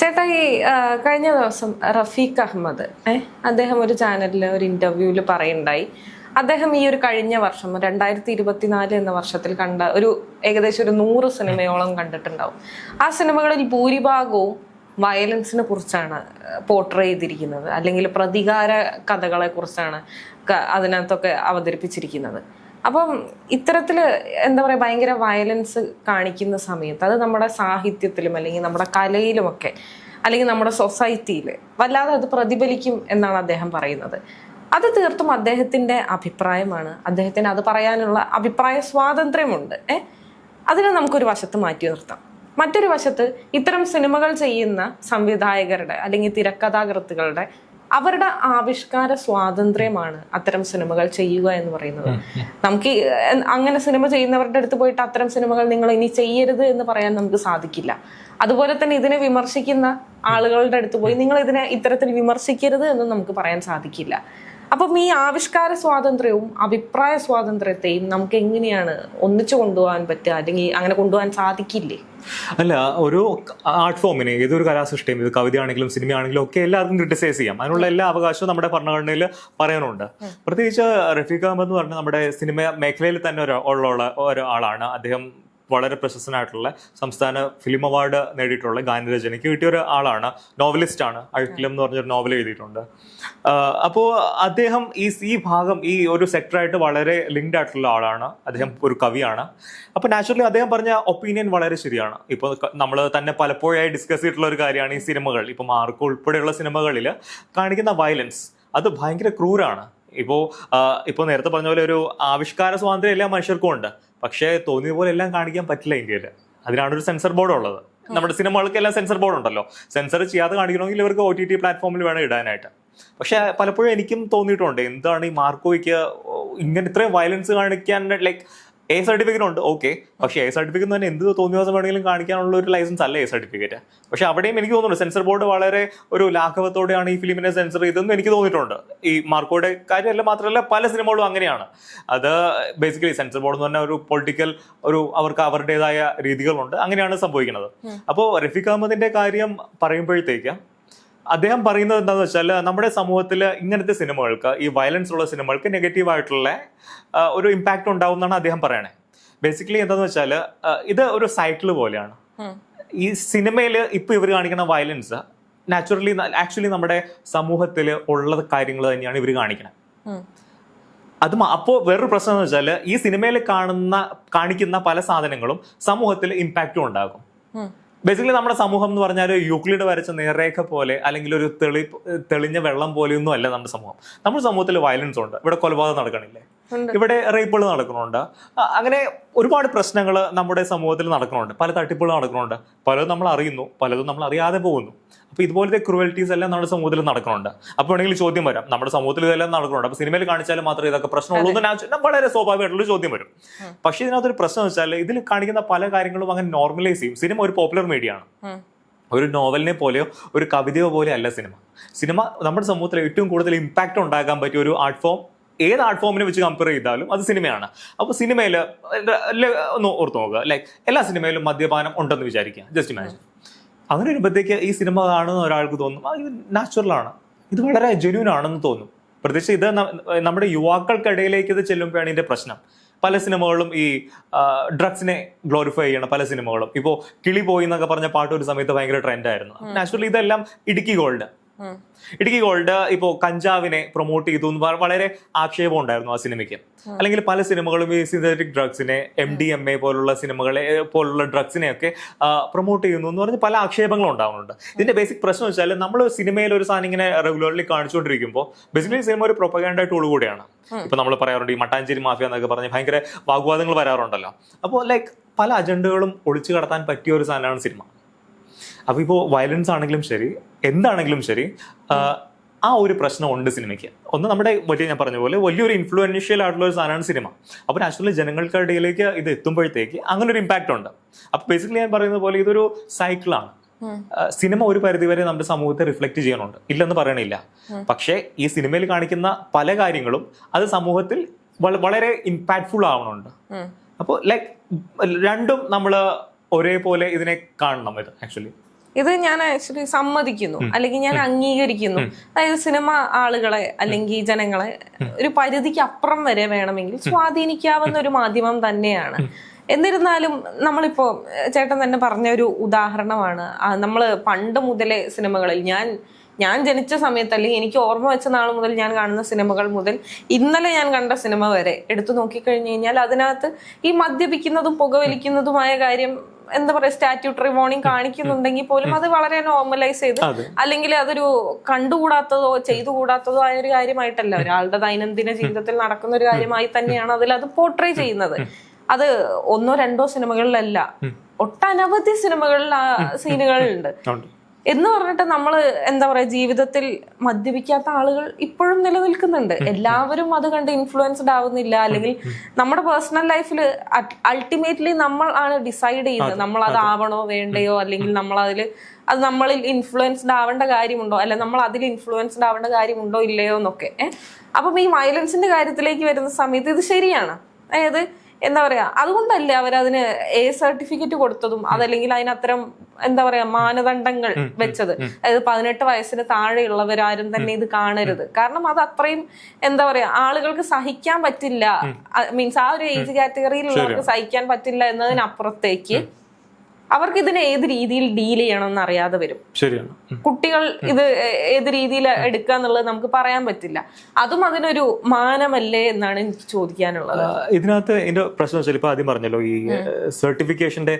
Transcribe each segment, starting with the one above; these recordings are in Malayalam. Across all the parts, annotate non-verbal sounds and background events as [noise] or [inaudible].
ചേട്ടാ ഈ കഴിഞ്ഞ ദിവസം റഫീഖ് അഹമ്മദ് അദ്ദേഹം ഒരു ചാനലിൽ ഒരു ഇന്റർവ്യൂവിൽ പറയുണ്ടായി. അദ്ദേഹം ഈ ഒരു കഴിഞ്ഞ വർഷം രണ്ടായിരത്തി ഇരുപത്തിനാല് എന്ന വർഷത്തിൽ കണ്ട ഒരു ഏകദേശം ഒരു നൂറ് സിനിമയോളം കണ്ടിട്ടുണ്ടാവും. ആ സിനിമകളിൽ ഭൂരിഭാഗവും വയലൻസിനെ കുറിച്ചാണ് പോർട്രേ ചെയ്തിരിക്കുന്നത്. അല്ലെങ്കിൽ പ്രതികാര കഥകളെ കുറിച്ചാണ് അതിനകത്തൊക്കെ അവതരിപ്പിച്ചിരിക്കുന്നത്. അപ്പം ഇത്തരത്തിൽ എന്താ പറയുക ഭയങ്കര വയലൻസ് കാണിക്കുന്ന സമയത്ത് അത് നമ്മുടെ സാഹിത്യത്തിലും അല്ലെങ്കിൽ നമ്മുടെ കലയിലുമൊക്കെ അല്ലെങ്കിൽ നമ്മുടെ സൊസൈറ്റിയിൽ വല്ലാതെ അത് പ്രതിഫലിക്കും എന്നാണ് അദ്ദേഹം പറയുന്നത്. അത് തീർത്തും അദ്ദേഹത്തിന്റെ അഭിപ്രായമാണ്. അദ്ദേഹത്തിന് അത് പറയാനുള്ള അഭിപ്രായ സ്വാതന്ത്ര്യമുണ്ട്. ഏ? അതിനെ നമുക്കൊരു വശത്ത് മാറ്റി നിർത്താം. മറ്റൊരു വശത്ത് ഇത്തരം സിനിമകൾ ചെയ്യുന്ന സംവിധായകരുടെ അല്ലെങ്കിൽ തിരക്കഥാകൃത്തുക്കളുടെ അവരുടെ ആവിഷ്കാര സ്വാതന്ത്ര്യമാണ് അത്തരം സിനിമകൾ ചെയ്യുക എന്ന് പറയുന്നത്. നമുക്ക് അങ്ങനെ സിനിമ ചെയ്യുന്നവരുടെ അടുത്ത് പോയിട്ട് അത്തരം സിനിമകൾ നിങ്ങൾ ഇനി ചെയ്യരുത് എന്ന് പറയാൻ നമുക്ക് സാധിക്കില്ല. അതുപോലെ തന്നെ ഇതിനെ വിമർശിക്കുന്ന ആളുകളുടെ അടുത്ത് പോയി നിങ്ങൾ ഇതിനെ ഇത്തരത്തിൽ വിമർശിക്കരുത് എന്ന് നമുക്ക് പറയാൻ സാധിക്കില്ല. അപ്പം ഈ ആവിഷ്കാര സ്വാതന്ത്ര്യവും അഭിപ്രായ സ്വാതന്ത്ര്യത്തെയും നമുക്ക് എങ്ങനെയാണ് ഒന്നിച്ചു കൊണ്ടുപോകാൻ പറ്റുക? അല്ലെങ്കിൽ അങ്ങനെ കൊണ്ടുപോകാൻ സാധിക്കില്ലേ? അല്ല ഒരു ആർട്ട് ഫോമിനെ ഏതൊരു കലാസൃഷ്ടിയും ഇത് കവിതയാണെങ്കിലും സിനിമയാണെങ്കിലും ഒക്കെ എല്ലാവർക്കും ക്രിട്ടിസൈസ് ചെയ്യാം. അതിനുള്ള എല്ലാ അവകാശവും നമ്മുടെ ഭരണഘടനയിൽ പറയാനുണ്ട്. പ്രത്യേകിച്ച് റഫീഖ് അഹമ്മദ് എന്ന് പറഞ്ഞ നമ്മുടെ സിനിമ മേഖലയിൽ തന്നെ ഒരു ഉള്ള ഒരാളാണ്. അദ്ദേഹം വളരെ പ്രശസ്തനായിട്ടുള്ള സംസ്ഥാന ഫിലിം അവാർഡ് നേടിയിട്ടുള്ള ഗാനരചനയ്ക്ക് കിട്ടിയ ഒരു ആളാണ് നോവലിസ്റ്റ് ആണ് അഴുക്കിലം എന്ന് പറഞ്ഞൊരു നോവൽ എഴുതിയിട്ടുണ്ട്. അപ്പോൾ അദ്ദേഹം ഈ ഈ ഭാഗം ഈ ഒരു സെക്ടറായിട്ട് വളരെ ലിങ്ക്ഡ് ആയിട്ടുള്ള ആളാണ് അദ്ദേഹം ഒരു കവിയാണ്. അപ്പോൾ നാച്ചുറലി അദ്ദേഹം പറഞ്ഞ ഒപ്പീനിയൻ വളരെ ശരിയാണ്. ഇപ്പോൾ നമ്മൾ തന്നെ പലപ്പോഴായി ഡിസ്കസ് ചെയ്തിട്ടുള്ള ഒരു കാര്യമാണ് ഈ സിനിമകൾ ഇപ്പോൾ മാർക്ക് ഉൾപ്പെടെയുള്ള സിനിമകളിൽ കാണിക്കുന്ന വയലൻസ് അത് ഭയങ്കര ക്രൂരാണ്. ഇപ്പോൾ ഇപ്പോൾ നേരത്തെ പറഞ്ഞ പോലെ ഒരു ആവിഷ്കാര സ്വാതന്ത്ര്യം എല്ലാ മനുഷ്യർക്കും ഉണ്ട്. പക്ഷേ തോന്നിയ പോലെ എല്ലാം കാണിക്കാൻ പറ്റില്ല ഇന്ത്യയിൽ അതിനാണ് ഒരു സെൻസർ ബോർഡ് ഉള്ളത്. നമ്മുടെ സിനിമകൾക്ക് എല്ലാം സെൻസർ ബോർഡ് ഉണ്ടല്ലോ. സെൻസർ ചെയ്യാതെ കാണിക്കണമെങ്കിൽ ഇവർക്ക് ഒ ടി ടി പ്ലാറ്റ്ഫോമിൽ വേണം ഇടാനായിട്ട്. പക്ഷെ പലപ്പോഴും എനിക്കും തോന്നിയിട്ടുണ്ട് എന്താണ് ഈ മാർക്കോയ്ക്ക് ഇങ്ങനെ ഇത്രയും വയലൻസ് കാണിക്കാൻ ലൈക്ക് എ സർട്ടിഫിക്കറ്റ് ഉണ്ട്. ഓക്കെ പക്ഷേ എ സർട്ടിഫിക്കറ്റ് തന്നെ എന്ത് തോന്നിയ ദിവസം വേണമെങ്കിലും കാണിക്കാനുള്ള ഒരു ലൈസൻസ് അല്ല എ സർട്ടിഫിക്കറ്റ് പക്ഷെ അവിടെയും എനിക്ക് തോന്നുന്നു സെൻസർ ബോർഡ് വളരെ ഒരു ലാഘവത്തോടെയാണ് ഈ ഫിലിമിനെ സെൻസർ ചെയ്തതെന്ന് എനിക്ക് തോന്നിയിട്ടുണ്ട്. ഈ മാർക്കോയുടെ കാര്യമല്ല മാത്രമല്ല പല സിനിമകളും അങ്ങനെയാണ്. അത് ബേസിക്കലി സെൻസർ ബോർഡ് എന്ന് പറഞ്ഞ ഒരു പൊളിറ്റിക്കൽ ഒരു അവർക്ക് അവരുടേതായ രീതികളുണ്ട്. അങ്ങനെയാണ് സംഭവിക്കുന്നത്. അപ്പോൾ റഫീഖ് അഹമ്മദിന്റെ കാര്യം പറയുമ്പോഴത്തേക്ക് അദ്ദേഹം പറയുന്നത് എന്താണെന്ന് വെച്ചാൽ നമ്മുടെ സമൂഹത്തിൽ ഇങ്ങനത്തെ സിനിമകൾക്ക് ഈ വയലൻസ് ഉള്ള സിനിമകൾക്ക് നെഗറ്റീവ് ആയിട്ടുള്ള ഒരു ഇമ്പാക്റ്റ് ഉണ്ടാവും എന്നാണ് അദ്ദേഹം പറയണേ. ബേസിക്കലി എന്താണെന്ന് വെച്ചാൽ ഇത് ഒരു സൈക്കിൾ പോലെയാണ്. ഈ സിനിമയിൽ ഇപ്പൊ ഇവർ കാണിക്കുന്ന വയലൻസ് നാച്ചുറലി ആക്ച്വലി നമ്മുടെ സമൂഹത്തിൽ ഉള്ള കാര്യങ്ങൾ തന്നെയാണ് ഇവർ കാണിക്കുന്നത് അത് അപ്പോൾ വേറൊരു പ്രശ്നം എന്ന് വെച്ചാൽ ഈ സിനിമയിൽ കാണുന്ന കാണിക്കുന്ന പല സാധനങ്ങളും സമൂഹത്തിൽ ഇമ്പാക്റ്റും ഉണ്ടാകും. ബേസിക്കലി നമ്മുടെ സമൂഹം എന്ന് പറഞ്ഞാൽ യൂക്ലിഡ് വരച്ച നേർരേഖ പോലെ അല്ലെങ്കിൽ ഒരു തെളി തെളിഞ്ഞ വെള്ളം പോലെയൊന്നും അല്ല നമ്മുടെ സമൂഹം നമ്മുടെ സമൂഹത്തിൽ വയലൻസ് ഉണ്ട് ഇവിടെ കൊലപാതകം നടക്കണില്ലേ. ഇവിടെ റേപ്പുകൾ നടക്കുന്നുണ്ട്. അങ്ങനെ ഒരുപാട് പ്രശ്നങ്ങൾ നമ്മുടെ സമൂഹത്തിൽ നടക്കുന്നുണ്ട്. പല തട്ടിപ്പുകൾ നടക്കുന്നുണ്ട്. പലതും നമ്മൾ അറിയുന്നു. പലതും നമ്മൾ അറിയാതെ പോകുന്നു. അപ്പൊ ഇതുപോലത്തെ ക്രൂവൽറ്റീസ് എല്ലാം നമ്മുടെ സമൂഹത്തിൽ നടക്കുന്നുണ്ട്. അപ്പൊ വേണമെങ്കിൽ ചോദ്യം വരാം. നമ്മുടെ സമൂഹത്തിൽ ഇതെല്ലാം നടക്കുന്നുണ്ട്. അപ്പൊ സിനിമയിൽ കാണിച്ചാൽ മാത്രമേ ഇതൊക്കെ പ്രശ്നമുള്ളൂ എന്ന് ഞാൻ വളരെ സ്വാഭാവികമായിട്ടുള്ള ചോദ്യം വരും. പക്ഷേ ഇതിനകത്തൊരു പ്രശ്നം എന്ന് വെച്ചാൽ ഇതിൽ കാണിക്കുന്ന പല കാര്യങ്ങളും അങ്ങനെ നോർമലൈസ് ചെയ്യും. സിനിമ ഒരു പോപ്പുലർ മീഡിയ ആണ്. ഒരു നോവലിനെ പോലെയോ ഒരു കവിതയോ പോലെയോ അല്ല സിനിമ. സിനിമ നമ്മുടെ സമൂഹത്തിൽ ഏറ്റവും കൂടുതൽ ഇമ്പാക്റ്റ് ഉണ്ടാക്കാൻ പറ്റിയ ഒരു ആർട്ട് ഫോം ഏത് ആർട്ട് ഫോമിനെ വെച്ച് കമ്പയർ ചെയ്താലും അത് സിനിമയാണ് അപ്പോൾ സിനിമയിൽ ഒന്ന് ഓർത്ത് നോക്കുക. ലൈക്ക് എല്ലാ സിനിമയിലും മദ്യപാനം ഉണ്ടെന്ന് വിചാരിക്കുക. ജസ്റ്റ് ഇമാജിൻ അങ്ങനെ വരുമ്പോഴത്തേക്ക് ഈ സിനിമ കാണുന്ന ഒരാൾക്ക് തോന്നും ഇത് നാച്ചുറലാണ് ഇത് വളരെ ജെന്യൂൻ ആണെന്ന് തോന്നും. പ്രത്യേകിച്ച് ഇത് നമ്മുടെ യുവാക്കൾക്കിടയിലേക്ക് ഇത് ചെല്ലുമ്പോഴാണ് ഇതിന്റെ പ്രശ്നം. പല സിനിമകളും ഈ ഡ്രഗ്സിനെ ഗ്ലോറിഫൈ ചെയ്യണം പല സിനിമകളും ഇപ്പോൾ കിളി പോയി എന്നൊക്കെ പറഞ്ഞ പാട്ട് ഒരു സമയത്ത് ഭയങ്കര ട്രെൻഡായിരുന്നു നാച്ചുറലി ഇതെല്ലാം ഇടുക്കി ഗോൾഡ് ഇടുക്കി ഗോൾഡ് ഇപ്പോ കഞ്ചാവിനെ പ്രൊമോട്ട് ചെയ്തു എന്ന് വളരെ ആക്ഷേപം ഉണ്ടായിരുന്നു ആ സിനിമയ്ക്ക്. അല്ലെങ്കിൽ പല സിനിമകളും ഈ സിന്തറ്റിക് ഡ്രഗ്സിനെ എം ഡി എം എ പോലുള്ള സിനിമകളെ പോലുള്ള ഡ്രഗ്സിനെയൊക്കെ പ്രൊമോട്ട് ചെയ്യുന്നു എന്ന് പറഞ്ഞ് പല ആക്ഷേപങ്ങളും ഉണ്ടാവുന്നുണ്ട്. ഇതിന്റെ ബേസിക് പ്രശ്നം വെച്ചാൽ നമ്മൾ സിനിമയിൽ ഒരു സാധനം ഇങ്ങനെ റെഗുലർലി കാണിച്ചുകൊണ്ടിരിക്കുമ്പോൾ ബേസിക്കലി സിനിമ ഒരു പ്രൊപ്പഗാൻഡ ടൂൾ കൂടിയാണ്. ഇപ്പൊ നമ്മൾ പറയാറുണ്ട് ഈ മട്ടാഞ്ചേരി മാഫിയ എന്നൊക്കെ പറഞ്ഞ് ഭയങ്കര വാഗ്വാദങ്ങൾ വരാറുണ്ടല്ലോ. അപ്പോൾ ലൈക്ക് പല അജണ്ടകളും ഒളിച്ചു കടത്താൻ പറ്റിയ ഒരു സാധനമാണ് സിനിമ. അപ്പൊ ഇപ്പോൾ വയലൻസ് ആണെങ്കിലും ശരി എന്താണെങ്കിലും ശരി ആ, ഒരു പ്രശ്നം ഉണ്ട് സിനിമയ്ക്ക്. ഒന്ന് നമ്മുടെ വലിയ ഞാൻ പറഞ്ഞ പോലെ വലിയൊരു ഇൻഫ്ലുവൻഷ്യൽ ആയിട്ടുള്ള ഒരു സാധനമാണ് സിനിമ. അപ്പോൾ നാച്ചുറലി ജനങ്ങൾക്കിടയിലേക്ക് ഇത് എത്തുമ്പോഴത്തേക്ക് അങ്ങനെ ഒരു ഇമ്പാക്റ്റ് ഉണ്ട്. അപ്പൊ ബേസിക്കലി ഞാൻ പറയുന്ന പോലെ ഇതൊരു സൈക്കിളാണ് സിനിമ ഒരു പരിധിവരെ നമ്മുടെ സമൂഹത്തെ റിഫ്ലക്ട് ചെയ്യണുണ്ട്. ഇല്ലെന്ന് പറയണില്ല. പക്ഷേ ഈ സിനിമയിൽ കാണിക്കുന്ന പല കാര്യങ്ങളും അത് സമൂഹത്തിൽ വളരെ ഇമ്പാക്ട്ഫുൾ ആവണുണ്ട്. അപ്പോൾ ലൈക്ക് രണ്ടും നമ്മൾ ഒരേപോലെ ഇതിനെ കാണണം ഇത് ആക്ച്വലി ഇത് ഞാൻ ആക്ച്വലി സമ്മതിക്കുന്നു. അല്ലെങ്കിൽ ഞാൻ അംഗീകരിക്കുന്നു. അതായത് സിനിമ ആളുകളെ അല്ലെങ്കിൽ ജനങ്ങളെ ഒരു പരിധിക്ക് അപ്പുറം വരെ വേണമെങ്കിൽ സ്വാധീനിക്കാവുന്ന ഒരു മാധ്യമം തന്നെയാണ്. എന്നിരുന്നാലും നമ്മളിപ്പോ ചേട്ടൻ തന്നെ പറഞ്ഞ ഒരു ഉദാഹരണമാണ്. നമ്മൾ നമ്മൾ പണ്ട് മുതലേ സിനിമകളിൽ ഞാൻ ഞാൻ ജനിച്ച സമയത്ത് അല്ലെങ്കിൽ എനിക്ക് ഓർമ്മ വെച്ച നാൾ മുതൽ ഞാൻ കാണുന്ന സിനിമകൾ മുതൽ ഇന്നലെ ഞാൻ കണ്ട സിനിമ വരെ എടുത്തു നോക്കിക്കഴിഞ്ഞു കഴിഞ്ഞാൽ അതിനകത്ത് ഈ മദ്യപിക്കുന്നതും പുകവലിക്കുന്നതുമായ കാര്യം എന്താ പറയാ സ്റ്റാറ്റ്യൂട്ടറി വാർണിംഗ് കാണിക്കുന്നുണ്ടെങ്കിൽ പോലും അത് വളരെ നോർമലൈസ് ചെയ്ത് അല്ലെങ്കിൽ അതൊരു കണ്ടുകൂടാത്തതോ ചെയ്തുകൂടാത്തതോ ആയ ഒരു കാര്യമായിട്ടല്ല ഒരാളുടെ ദൈനംദിന ജീവിതത്തിൽ നടക്കുന്ന ഒരു കാര്യമായി തന്നെയാണ് അതിൽ അത് പോർട്രേ ചെയ്യുന്നത്. അത് ഒന്നോ രണ്ടോ സിനിമകളിലല്ല. ഒട്ടനവധി സിനിമകളിൽ ആ സീനുകളുണ്ട്. എന്ന് പറഞ്ഞിട്ട് നമ്മൾ എന്താ പറയുക ജീവിതത്തിൽ മദ്യപിക്കാത്ത ആളുകൾ ഇപ്പോഴും നിലനിൽക്കുന്നുണ്ട്. എല്ലാവരും അത് കണ്ട് ഇൻഫ്ലുവൻസ്ഡ് ആവുന്നില്ല. അല്ലെങ്കിൽ നമ്മുടെ പേഴ്സണൽ ലൈഫിൽ അൾട്ടിമേറ്റ്ലി നമ്മൾ ആണ് ഡിസൈഡ് ചെയ്യുന്നത്. നമ്മൾ അത് ആവണോ വേണ്ടയോ അല്ലെങ്കിൽ നമ്മൾ അതിൽ അത് നമ്മളിൽ ഇൻഫ്ലുവൻസ്ഡ് ആവേണ്ട കാര്യമുണ്ടോ? അല്ലെ നമ്മൾ അതിൽ ഇൻഫ്ലുവൻസ്ഡ് ആവേണ്ട കാര്യമുണ്ടോ ഇല്ലയോ എന്നൊക്കെ. ഏഹ് അപ്പം ഈ വയലൻസിന്റെ കാര്യത്തിലേക്ക് വരുന്ന സമയത്ത് ഇത് ശരിയാണ്. അതായത് എന്താ പറയാ അതുകൊണ്ടല്ലേ അവരതിന് എ സർട്ടിഫിക്കറ്റ് കൊടുത്തതും അതല്ലെങ്കിൽ അതിനത്തരം എന്താ പറയാ മാനദണ്ഡങ്ങൾ വെച്ചത്. അതായത് പതിനെട്ട് വയസ്സിന് താഴെയുള്ളവരാരും തന്നെ ഇത് കാണരുത്. കാരണം അത് അത്രയും എന്താ പറയാ ആളുകൾക്ക് സഹിക്കാൻ പറ്റില്ല. മീൻസ് ആ ഒരു ഏജ് കാറ്റഗറിയിലുള്ളവർക്ക് സഹിക്കാൻ പറ്റില്ല എന്നതിനപ്പുറത്തേക്ക് അവർക്ക് ഇതിനെ ഏത് രീതിയിൽ ഡീൽ ചെയ്യണമെന്ന് അറിയാതെ വരും. ശരിയാണ്. കുട്ടികൾ ഇത് ഏത് രീതിയിൽ എടുക്കുക എന്നുള്ളത് നമുക്ക് പറയാൻ പറ്റില്ല. അതും അതിനൊരു മാനമല്ലേ എന്നാണ് എനിക്ക് ചോദിക്കാനുള്ളത്. ഇതിനകത്ത് എന്റെ പ്രശ്നം വെച്ചാൽ ഇപ്പൊ ആദ്യം പറഞ്ഞല്ലോ ഈ സർട്ടിഫിക്കേഷന്റെ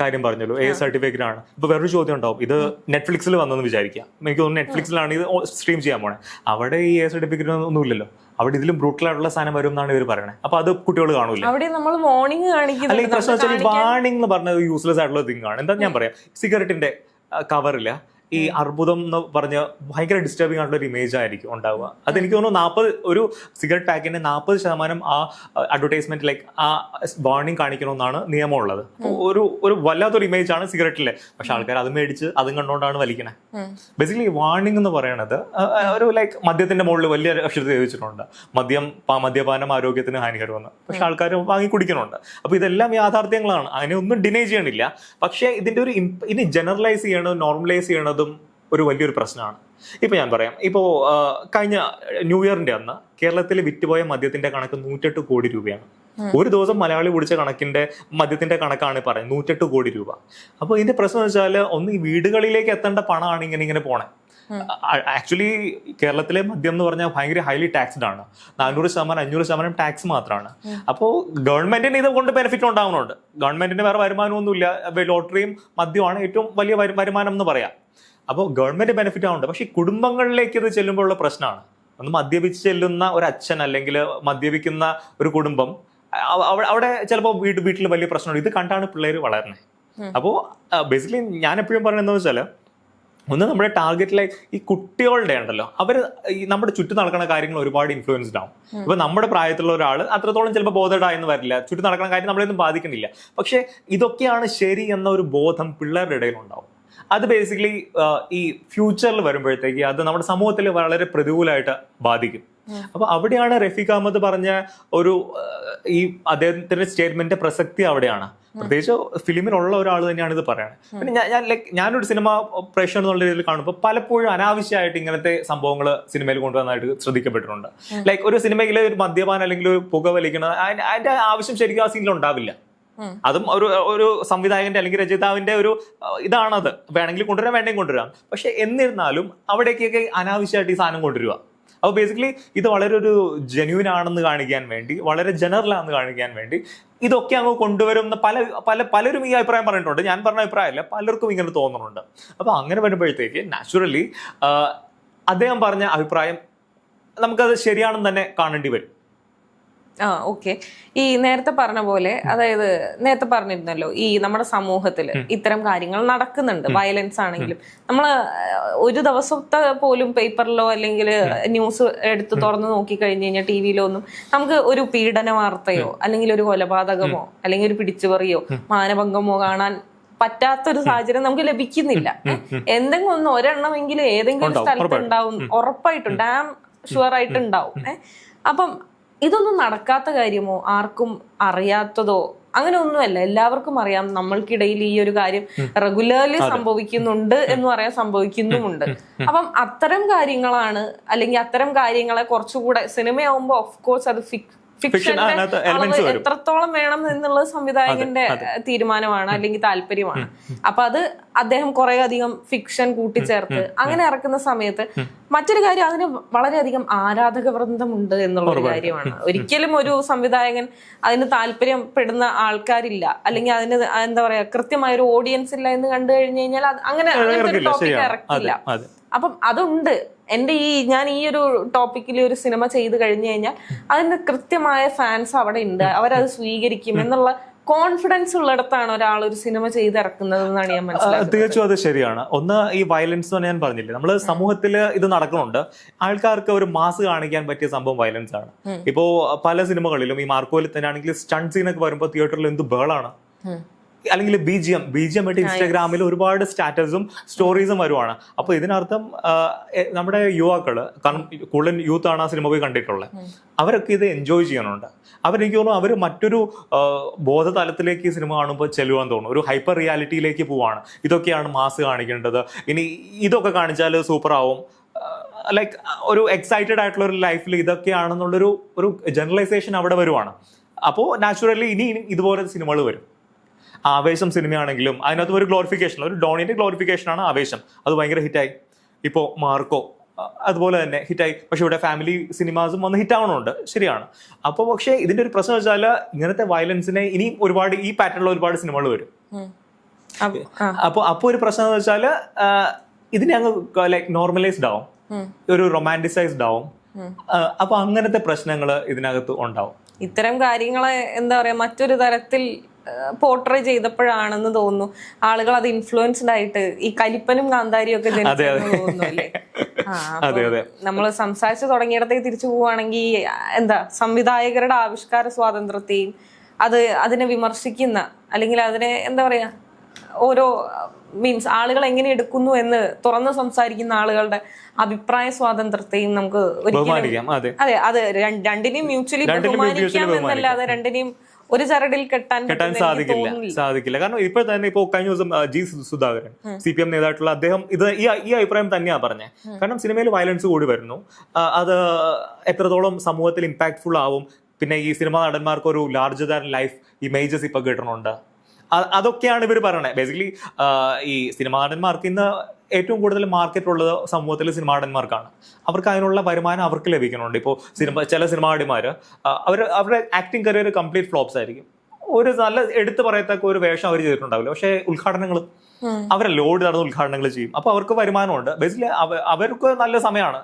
കാര്യം പറഞ്ഞല്ലോ ഏത് സർട്ടിഫിക്കറ്റ് ആണ് ഇപ്പൊ വേറൊരു ചോദ്യം ഉണ്ടാവും ഇത് നെറ്റ്ഫ്ലിക്സിൽ വന്നെന്ന് വിചാരിക്കാം. എനിക്ക് തോന്നുന്നു നെറ്റ്ഫ്ലിക്സിലാണ് ഇത് സ്ട്രീം ചെയ്യാൻ പോണേ. അവിടെ ഈ എ സർട്ടിഫിക്കറ്റ് ഒന്നും ഇല്ലല്ലോ. അവിടെ ഇതിലും ബ്രൂട്ടൽ ആയിട്ടുള്ള സാധനം വരും എന്നാണ് ഇവർ പറയുന്നത് അപ്പൊ അത് കുട്ടികൾ കാണൂല അവിടെ നമ്മൾ വാർണിംഗ് കാണിക്കുന്നത് പ്രശ്നം വാണിംഗ് എന്ന് പറഞ്ഞത് യൂസ്ലെസ് ആയിട്ടുള്ള തിങ് ആണ്. എന്താ ഞാൻ പറയാം? സിഗരറ്റിന്റെ കവറില്ല ഈ അർബുദം എന്ന് പറഞ്ഞ ഭയങ്കര ഡിസ്റ്റർബിംഗ് ആയിട്ടുള്ള ഒരു ഇമേജ് ആയിരിക്കും ഉണ്ടാവുക. അത് എനിക്ക് തോന്നുന്നു നാൽപ്പത് ഒരു സിഗരറ്റ് പാക്കിന്റെ നാൽപ്പത് ശതമാനം ആ അഡ്വർടൈസ്മെന്റ് ലൈക്ക് ആ വാർണിംഗ് കാണിക്കണമെന്നാണ് നിയമമുള്ളത്. ഒരു ഒരു വല്ലാത്തൊരു ഇമേജ് ആണ് സിഗരറ്റിലെ പക്ഷെ ആൾക്കാർ അത് മേടിച്ച് അതും കണ്ടുകൊണ്ടാണ് വലിക്കണേ. ബേസിക്കലി വാർണിംഗ് എന്ന് പറയുന്നത് ഒരു ലൈക്ക് മദ്യത്തിന്റെ മുകളിൽ വലിയ അക്ഷരത്തിൽ ചോദിച്ചിട്ടുണ്ട് മദ്യം മദ്യപാനം ആരോഗ്യത്തിന് ഹാനികരമെന്ന്. പക്ഷെ ആൾക്കാർ വാങ്ങി കുടിക്കണുണ്ട്. അപ്പൊ ഇതെല്ലാം യാഥാർത്ഥ്യങ്ങളാണ്. അതിനെ ഒന്നും ഡിനൈ ചെയ്യണില്ല. പക്ഷേ ഇതിന്റെ ഒരു ഇനി ജനറലൈസ് ചെയ്യണത് നോർമലൈസ് ചെയ്യണതും ഒരു വലിയൊരു പ്രശ്നമാണ്. ഇപ്പൊ ഞാൻ പറയാം. ഇപ്പോ കഴിഞ്ഞ ന്യൂ ഇയറിന്റെ അന്ന് കേരളത്തിൽ വിറ്റുപോയ മദ്യത്തിന്റെ കണക്ക് നൂറ്റെട്ട് കോടി രൂപയാണ്. ഒരു ദിവസം മലയാളി കുടിച്ച കണക്കിന്റെ മദ്യത്തിന്റെ കണക്കാണ് പറയുന്നത്. നൂറ്റെട്ട് കോടി രൂപ. അപ്പോൾ ഇതിന്റെ പ്രശ്നം വെച്ചാൽ ഒന്ന് ഈ വീടുകളിലേക്ക് എത്തേണ്ട പണമാണ് ഇങ്ങനെ ഇങ്ങനെ പോണേ. ആക്ച്വലി കേരളത്തിലെ മദ്യം എന്ന് പറഞ്ഞാൽ ഭയങ്കര ഹൈലി ടാക്സ്ഡ് ആണ്. നാനൂറ് ശതമാനം അഞ്ഞൂറ് ശതമാനം ടാക്സ് മാത്രമാണ് അപ്പോൾ ഗവൺമെന്റിന് ഇത് കൊണ്ട് ബെനിഫിറ്റ് ഉണ്ടാവുന്നുണ്ട്. ഗവൺമെന്റിന് വേറെ വരുമാനമൊന്നുമില്ല. ലോട്ടറിയും മദ്യമാണ് ഏറ്റവും വലിയ വരു- വരുമാനം എന്ന് പറയാം. അപ്പോൾ ഗവൺമെന്റ് ബെനിഫിറ്റ് ആവുന്നുണ്ട്. പക്ഷേ കുടുംബങ്ങളിലേക്ക് ഇത് ചെല്ലുമ്പോഴുള്ള പ്രശ്നമാണ്. ഒന്ന് മദ്യപിച്ച് ചെല്ലുന്ന ഒരു അച്ഛൻ അല്ലെങ്കിൽ മദ്യപിക്കുന്ന ഒരു കുടുംബം അവ- അവ- അവിടെ ചിലപ്പോൾ വീട് വീട്ടിൽ വലിയ പ്രശ്നമുണ്ട്. ഇത് കണ്ടാണ് പിള്ളേർ വളരുന്നത്. അപ്പോൾ ബേസിക്കലി ഞാൻ എപ്പോഴും പറയുന്നത് എന്താണെന്ന് വെച്ചാൽ ഒന്ന് നമ്മുടെ ടാർഗറ്റിലെ ഈ കുട്ടികളുടെ ഉണ്ടല്ലോ അവർ ഈ നമ്മുടെ ചുറ്റും നടക്കുന്ന കാര്യങ്ങൾ ഒരുപാട് ഇൻഫ്ലുവൻസ്ഡ് ആവും. ഇപ്പൊ നമ്മുടെ പ്രായത്തിലുള്ള ഒരാൾ അത്രത്തോളം ചിലപ്പോൾ ബോധഡായെന്ന് വരില്ല. ചുറ്റും നടക്കുന്ന കാര്യം നമ്മളെയൊന്നും ബാധിക്കുന്നില്ല. പക്ഷെ ഇതൊക്കെയാണ് ശരി എന്ന ഒരു ബോധം പിള്ളേരുടെ ഇടയിൽ ഉണ്ടാവും അത് ബേസിക്കലി ഈ ഫ്യൂച്ചറിൽ വരുമ്പോഴത്തേക്ക് അത് നമ്മുടെ സമൂഹത്തിൽ വളരെ പ്രതികൂലമായിട്ട് ബാധിക്കും. അപ്പൊ അവിടെയാണ് റഫീഖ് അഹമ്മദ് പറഞ്ഞ ഒരു ഈ അദ്ദേഹത്തിന്റെ സ്റ്റേറ്റ്മെന്റിന്റെ പ്രസക്തി അവിടെയാണ്. പ്രത്യേകിച്ച് ഫിലിമിലുള്ള ഒരാൾ തന്നെയാണ് ഇത് പറയുന്നത് പിന്നെ ഞാൻ ലൈക്ക് ഞാനൊരു സിനിമ പ്രേക്ഷകൻ എന്നുള്ള രീതിയിൽ കാണുമ്പോൾ പലപ്പോഴും അനാവശ്യമായിട്ട് ഇങ്ങനത്തെ സംഭവങ്ങൾ സിനിമയിൽ കൊണ്ടുവന്നതായിട്ട് ശ്രദ്ധിക്കപ്പെട്ടിട്ടുണ്ട്. ലൈക്ക് ഒരു സിനിമയിൽ ഒരു മദ്യപാനം അല്ലെങ്കിൽ ഒരു പുക വലിക്കുന്നത് അതിന്റെ ആവശ്യം ശരിക്കും ആ സീനിൽ ഉണ്ടാവില്ല. അതും ഒരു ഒരു സംവിധായകന്റെ അല്ലെങ്കിൽ രചയിതാവിന്റെ ഒരു ഇതാണത്. വേണമെങ്കിൽ കൊണ്ടുവരാം വേണമെങ്കിൽ കൊണ്ടുവരാം. പക്ഷെ എന്നിരുന്നാലും അവിടേക്കൊക്കെ അനാവശ്യമായിട്ട് ഈ സാധനം കൊണ്ടുവരിക അപ്പോൾ ബേസിക്കലി ഇത് വളരെ ഒരു ജെന്യൂൻ ആണെന്ന് കാണിക്കാൻ വേണ്ടി വളരെ ജനറൽ ആണെന്ന് കാണിക്കാൻ വേണ്ടി ഇതൊക്കെ അങ്ങ് കൊണ്ടുവരുന്ന പല പല പലരും ഈ അഭിപ്രായം പറഞ്ഞിട്ടുണ്ട്. ഞാൻ പറഞ്ഞ അഭിപ്രായമല്ല പലർക്കും ഇങ്ങനെ തോന്നുന്നുണ്ട്. അപ്പോൾ അങ്ങനെ വരുമ്പോഴത്തേക്ക് നാച്ചുറലി അദ്ദേഹം പറഞ്ഞ അഭിപ്രായം നമുക്കത് ശരിയാണെന്ന് തന്നെ കാണേണ്ടി വരും. ആ ഓക്കെ ഈ നേരത്തെ പറഞ്ഞ പോലെ അതായത് നേരത്തെ പറഞ്ഞിരുന്നല്ലോ ഈ നമ്മുടെ സമൂഹത്തിൽ ഇത്തരം കാര്യങ്ങൾ നടക്കുന്നുണ്ട് വയലൻസ് ആണെങ്കിലും. നമ്മൾ ഒരു ദിവസത്തെ പോലും പേപ്പറിലോ അല്ലെങ്കിൽ ന്യൂസ് എടുത്ത് തുറന്ന് നോക്കി കഴിഞ്ഞ് കഴിഞ്ഞാൽ ടി വിയിലോ ഒന്നും നമുക്ക് ഒരു പീഡന വാർത്തയോ അല്ലെങ്കിൽ ഒരു കൊലപാതകമോ അല്ലെങ്കിൽ ഒരു പിടിച്ചുപറിയോ മാനഭംഗമോ കാണാൻ പറ്റാത്തൊരു സാഹചര്യം നമുക്ക് ലഭിക്കുന്നില്ല. എന്തെങ്കിലും ഒന്ന് ഒരെണ്ണമെങ്കിലും ഏതെങ്കിലും സ്ഥലത്ത് ഉണ്ടാവും. ഉറപ്പായിട്ടും. ഡാം ഷുവർ ആയിട്ട് ഉണ്ടാവും. അപ്പം ഇതൊന്നും നടക്കാത്ത കാര്യമോ? ആർക്കും അറിയാത്തതോ? അങ്ങനെ ഒന്നുമല്ല. എല്ലാവർക്കും അറിയാം. നമ്മൾക്കിടയിൽ ഈ ഒരു കാര്യം റെഗുലർലി സംഭവിക്കുന്നുണ്ട് എന്ന് പറയാൻ സംഭവിക്കുന്നുമുണ്ട്. അപ്പം അത്തരം കാര്യങ്ങളാണ് അല്ലെങ്കിൽ അത്തരം കാര്യങ്ങളെ കുറച്ചുകൂടെ സിനിമയാവുമ്പോൾ ഓഫ് കോഴ്സ് അത് ഫിക്ഷന്റെ അളവ് വരും. എത്രത്തോളം വേണം എന്നുള്ളത് സംവിധായകന്റെ തീരുമാനമാണ് അല്ലെങ്കിൽ താല്പര്യമാണ്. അപ്പൊ അത് അദ്ദേഹം കുറെ അധികം ഫിക്ഷൻ കൂട്ടിച്ചേർത്ത് അങ്ങനെ ഇറക്കുന്ന സമയത്ത് മറ്റൊരു കാര്യം അതിന് വളരെയധികം ആരാധക വൃന്ദമുണ്ട് എന്നുള്ള ഒരു കാര്യമാണ് ഒരിക്കലും ഒരു സംവിധായകൻ അതിന് താല്പര്യപ്പെടുന്ന ആൾക്കാരില്ല. അല്ലെങ്കിൽ അതിന് എന്താ പറയാ കൃത്യമായ ഒരു ഓഡിയൻസ് ഇല്ല എന്ന് കണ്ടു കഴിഞ്ഞു കഴിഞ്ഞാൽ അങ്ങനെ അങ്ങനത്തെ ഒരു ഇറക്കില്ല ടോപ്പിക് ഇറക്കില്ല. അപ്പം അതുണ്ട്. എന്റെ ഈ ഞാൻ ഈ ഒരു ടോപ്പിക്കിൽ ഒരു സിനിമ ചെയ്ത് കഴിഞ്ഞു കഴിഞ്ഞാൽ അതിന് കൃത്യമായ ഫാൻസ് അവിടെ ഉണ്ട്. അവരത് സ്വീകരിക്കും എന്നുള്ള കോൺഫിഡൻസ് ഉള്ളിടത്താണ് ഒരാൾ ഒരു സിനിമ ചെയ്തിറക്കുന്നത് എന്നാണ് ഞാൻ മനസ്സിലാക്കുന്നത്. തീർച്ചയായും അത് ശരിയാണ്. ഒന്ന് ഈ വയലൻസ് എന്ന് ഞാൻ പറഞ്ഞില്ലേ നമ്മൾ സമൂഹത്തിൽ ഇത് നടക്കുന്നുണ്ട്. ആൾക്കാർക്ക് ഒരു മാസ് കാണിക്കാൻ പറ്റിയ സംഭവം വയലൻസ് ആണ്. ഇപ്പോ പല സിനിമകളിലും ഈ മാർക്കോയിൽ തന്നെ ആണെങ്കിൽ സ്റ്റൺ സീനൊക്കെ വരുമ്പോൾ തിയേറ്ററിൽ എന്ത് ബേളാണ്. അല്ലെങ്കിൽ B G M B G M ആയിട്ട് ഇൻസ്റ്റാഗ്രാമിൽ ഒരുപാട് സ്റ്റാറ്റസും സ്റ്റോറീസും വരുവാണ്. അപ്പൊ ഇതിനർത്ഥം നമ്മുടെ യുവാക്കൾ കാരണം കൂടുതൽ യൂത്ത് ആണ് ആ സിനിമ പോയി കണ്ടിട്ടുള്ളത്. അവരൊക്കെ ഇത് എൻജോയ് ചെയ്യാനുണ്ട് അവരെനിക്ക് തോന്നുന്നു അവർ മറ്റൊരു ബോധതലത്തിലേക്ക് ഈ സിനിമ കാണുമ്പോൾ ചെല്ലുവാൻ തോന്നുന്നു. ഒരു ഹൈപ്പർ റിയാലിറ്റിയിലേക്ക് പോവാണ്. ഇതൊക്കെയാണ് മാസ് കാണിക്കേണ്ടത്. ഇനി ഇതൊക്കെ കാണിച്ചാൽ സൂപ്പർ ആവും ലൈക്ക് ഒരു എക്സൈറ്റഡ് ആയിട്ടുള്ള ഒരു ലൈഫിൽ ഇതൊക്കെയാണെന്നുള്ളൊരു ഒരു ജനറലൈസേഷൻ അവിടെ വരുവാണ്. അപ്പോൾ നാച്ചുറലി ഇനി ഇതുപോലെ സിനിമകൾ വരും. ആവേശം സിനിമയാണെങ്കിലും അതിനകത്ത് ഒരു ഗ്ലോറിഫിക്കേഷൻ ഒരു ഡോണിന്റെ ഗ്ലോറിഫിക്കേഷൻ ആണ് ആവേശം. അത് ഭയങ്കര ഹിറ്റായി ഇപ്പോൾ മാർക്കോ അതുപോലെ തന്നെ ഹിറ്റായി പക്ഷെ ഇവിടെ ഫാമിലി സിനിമാസും വന്ന് ഹിറ്റാവണമുണ്ട് ശരിയാണ്. അപ്പോൾ പക്ഷേ ഇതിന്റെ ഒരു പ്രശ്നം വെച്ചാൽ ഇങ്ങനത്തെ വയലൻസിനെ ഇനി ഒരുപാട് ഈ പാറ്റേണിൽ ഒരുപാട് സിനിമകൾ വരും. അപ്പോൾ അപ്പോൾ ഒരു പ്രശ്നം എന്ന് വെച്ചാൽ ഇതിനെ അങ്ങ് ലൈക്ക് നോർമലൈസ്ഡ് ആവും. ഒരു റൊമാന്റിസൈസ്ഡ് ആവും. അപ്പൊ അങ്ങനത്തെ പ്രശ്നങ്ങൾ ഇതിനകത്ത് ഉണ്ടാവും. ഇത്തരം കാര്യങ്ങളെ എന്താ പറയാ മറ്റൊരു തരത്തിൽ പോർട്രേ ചെയ്തപ്പോഴാണെന്ന് തോന്നുന്നു. ആളുകൾ അത് ഇൻഫ്ലുവൻസ്ഡ് ആയിട്ട് ഈ കലിപ്പനും കാന്താരിയും ഒക്കെ [laughs] നമ്മൾ സംസാരിച്ചു തുടങ്ങിയിടത്തേക്ക് തിരിച്ചു പോവുകയാണെങ്കിൽ എന്താ സംവിധായകരുടെ ആവിഷ്കാര സ്വാതന്ത്ര്യത്തെയും അത് അതിനെ വിമർശിക്കുന്ന അല്ലെങ്കിൽ അതിനെ എന്താ പറയാ ഓരോ മീൻസ് ആളുകൾ എങ്ങനെ എടുക്കുന്നു എന്ന് തുറന്ന് സംസാരിക്കുന്ന ആളുകളുടെ അഭിപ്രായ സ്വാതന്ത്ര്യത്തെയും നമുക്ക് ഒരിക്കലും അതെ. അതെ അത് രണ്ടിനെയും മ്യൂച്വലി ബഹുമാനിക്കാം. എന്നല്ലാതെ രണ്ടിനെയും ഒരു ചരടിൽ കെട്ടാൻ കെട്ടാൻ സാധിക്കില്ല സാധിക്കില്ല. കാരണം ഇപ്പോൾ തന്നെ ഇപ്പോൾ കഴിഞ്ഞ ദിവസം G Sudhakaran C P M നേതാക്കളുള്ള അദ്ദേഹം ഇത് ഈ ഈ അഭിപ്രായം തന്നെയാണ് പറഞ്ഞത് കാരണം സിനിമയിൽ വയലൻസ് കൂടി വരുന്നു. അത് എത്രത്തോളം സമൂഹത്തിൽ ഇമ്പാക്ട്ഫുൾ ആവും. പിന്നെ ഈ സിനിമാ നടന്മാർക്ക് ഒരു ലാർജർ ദാൻ ലൈഫ് ഇമേജസ് ഇപ്പൊ കിട്ടണുണ്ട്. അ- അതൊക്കെയാണ് ഇവർ പറയണത് ബേസിക്കലി ഈ സിനിമാ നടന്മാർക്ക് ഇന്ന് ഏറ്റവും കൂടുതൽ മാർക്കറ്റ് ഉള്ളത് സമൂഹത്തിൽ സിനിമാ നടന്മാർക്കാണ് അവർക്ക് അതിനുള്ള വരുമാനം അവർക്ക് ലഭിക്കുന്നുണ്ട്. ഇപ്പോൾ സിനിമ ചില സിനിമാ നടിമാർ അവർ അവരുടെ ആക്ടിങ് കരിയർ കംപ്ലീറ്റ് ഫ്ലോപ്സ് ആയിരിക്കും. ഒരു നല്ല എടുത്തു പറയത്തക്ക ഒരു വേഷം അവർ ചെയ്തിട്ടുണ്ടാവില്ല. പക്ഷേ ഉദ്ഘാടനങ്ങൾ അവരെ ലോഡ് നടന്ന് ഉദ്ഘാടനങ്ങൾ ചെയ്യും. അപ്പോൾ അവർക്ക് വരുമാനമുണ്ട്. ബേസിക്കലി അവർക്ക് നല്ല സമയമാണ്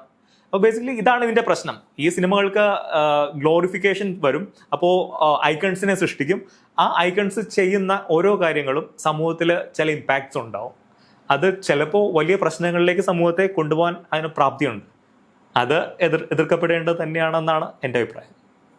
അപ്പോൾ ബേസിക്കലി ഇതാണ് ഇതിന്റെ പ്രശ്നം. ഈ സിനിമകൾക്ക് ഗ്ലോറിഫിക്കേഷൻ വരും. അപ്പോൾ ഐക്കൺസിനെ സൃഷ്ടിക്കും. ആ ഐക്കൺസ് ചെയ്യുന്ന ഓരോ കാര്യങ്ങളും സമൂഹത്തിൽ ചില ഇമ്പാക്ട്സ് ഉണ്ടാവും. അത് ചിലപ്പോൾ വലിയ പ്രശ്നങ്ങളിലേക്ക് സമൂഹത്തെ കൊണ്ടുപോകാൻ അതിന് പ്രാപ്തിയുണ്ട്. അത് എതിർ എതിർക്കപ്പെടേണ്ടത് തന്നെയാണെന്നാണ് എന്റെ അഭിപ്രായം.